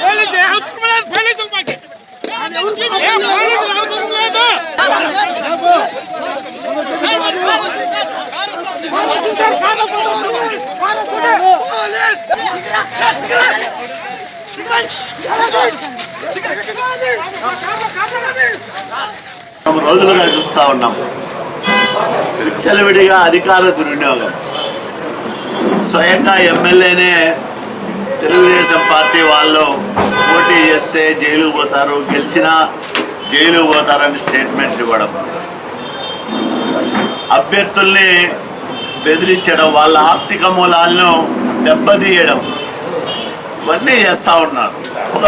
Police అవసరం లేదు police రోజులుగా చూస్తూ ఉన్నాం. విచ్చలవిడిగా అధికార దుర్వినియోగం. స్వయంగా ఎమ్మెల్యేనే తెలుగుదేశం పార్టీ వాళ్ళు పోటీ చేస్తే జైలుకు పోతారు గెలిచినా జైలుకు పోతారని స్టేట్మెంట్లు ఇవ్వడం. అభ్యర్థుల్ని బెదిరించడం వాళ్ళ ఆర్థిక మూలాలను దెబ్బతీయడం ఇవన్నీ చేస్తూ ఉన్నారు ఒక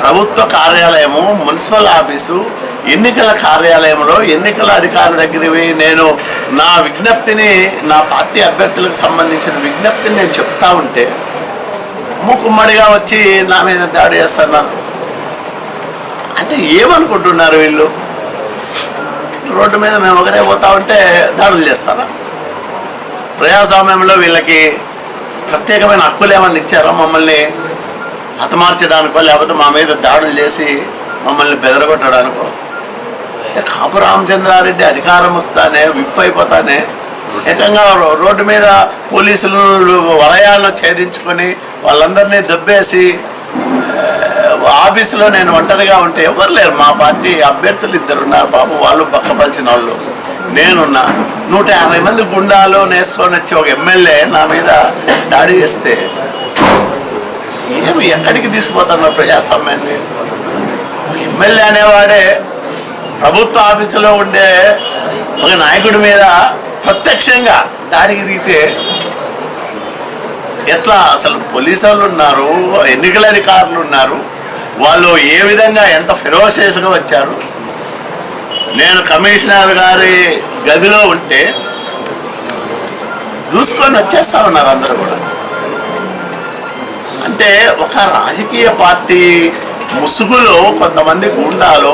ప్రభుత్వ కార్యాలయము మున్సిపల్ ఆఫీసు ఎన్నికల కార్యాలయంలో ఎన్నికల అధికారి దగ్గరికి నేను నా విజ్ఞప్తిని నా పార్టీ అభ్యర్థులకు సంబంధించిన విజ్ఞప్తిని నేను చెప్తా ఉంటే మూకుమ్మడిగా వచ్చి నా మీద దాడి చేస్తున్నారు అంటే ఏమనుకుంటున్నారు వీళ్ళు? రోడ్డు మీద మేము ఒకరే పోతా ఉంటే దాడులు చేస్తారా? ప్రజాస్వామ్యంలో వీళ్ళకి ప్రత్యేకమైన హక్కులు ఏమన్నా ఇచ్చారో మమ్మల్ని హతమార్చడానికో లేకపోతే మా మీద దాడులు చేసి మమ్మల్ని బెదరగొట్టడానికో? కాపు రామచంద్రారెడ్డి అధికారం వస్తానే విప్ అయిపోతానే? ఏకంగా రోడ్డు మీద పోలీసులు వలయాలను ఛేదించుకొని వాళ్ళందరినీ దెబ్బేసి ఆఫీసులో నేను ఒంటరిగా ఉంటే ఎవరు లేరు మా పార్టీ అభ్యర్థులు ఇద్దరు ఉన్నారు బాబు వాళ్ళు పక్కపలిచిన వాళ్ళు. నేనున్నా. నూట యాభై మంది గుండాలు నేసుకొని వచ్చి ఒక ఎమ్మెల్యే నా మీద దాడి చేస్తే ఏమి ఎక్కడికి తీసుకుపోతున్నారు ప్రజాస్వామ్యాన్ని? ఎమ్మెల్యే అనేవాడే ప్రభుత్వ ఆఫీసులో ఉండే ఒక నాయకుడి మీద ప్రత్యక్షంగా దాడికి దిగితే ఎట్లా? అసలు పోలీసు వాళ్ళు ఉన్నారు ఎన్నికల అధికారులు ఉన్నారు వాళ్ళు ఏ విధంగా ఎంత ఫెరోషియస్గా వచ్చారు? నేను కమిషనర్ గారి గదిలో ఉంటే దూసుకొని వచ్చేస్తా ఉన్నారు అందరూ కూడా. అంటే ఒక రాజకీయ పార్టీ ముసుగులో కొంతమంది గుండాలో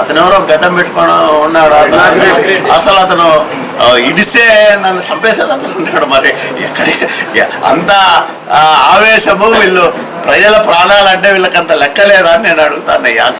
అతను ఎవరో గడ్డం పెట్టుకొని ఉన్నాడు? అతను అసలు- అతను ఇడిసే నన్ను చంపేసేటట్లు ఉన్నాడు మరి. ఎక్కడ అంత ఆవేశము వీళ్ళు ప్రజల ప్రాణాలంటే వీళ్ళకి అంత లెక్కలేదా అని నేను అడుగుతాను